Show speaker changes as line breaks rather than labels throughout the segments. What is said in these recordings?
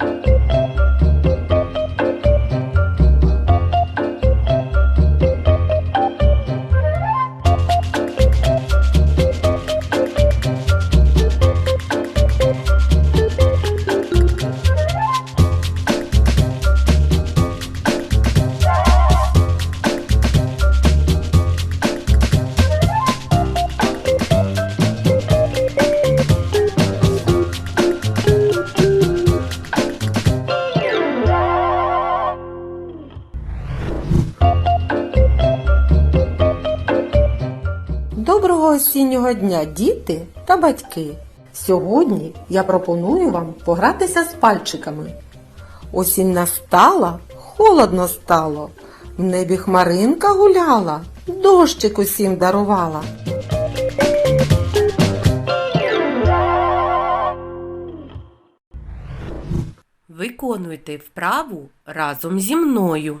you Доброго осіннього дня, діти та батьки! Сьогодні я пропоную вам погратися з пальчиками. Осінь настала, холодно стало. В небі хмаринка гуляла, дощик усім дарувала.
Виконуйте вправу разом зі мною.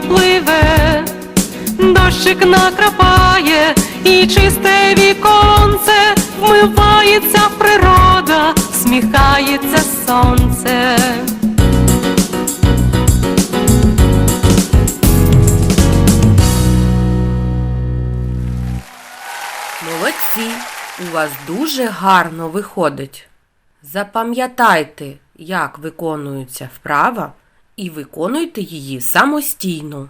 пливе, дощик накрапає і чисте віконце, вмивається природа, сміхається сонце. Молодці! У вас дуже гарно виходить. Запам'ятайте, як виконується вправа, і виконуйте її самостійно.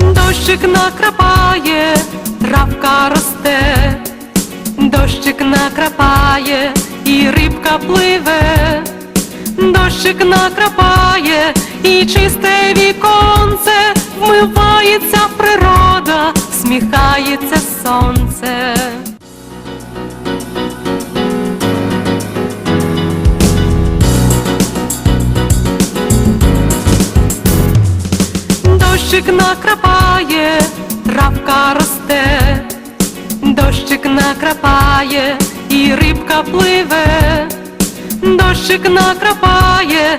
Дощик накрапає, травка росте, дощик накрапає і рибка пливе, дощик накрапає і чисте віконце, вмивається природа, сміхається сонце. Дощик накрапає, травка росте, дощик накрапає і рибка пливе, дощик накрапає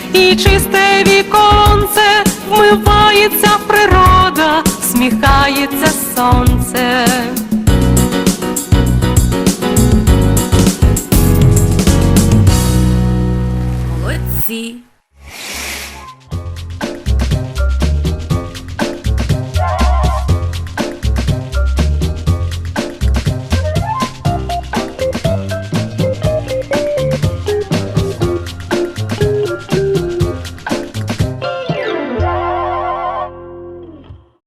і чисте віконце, вмивається природа, сміхається сонце.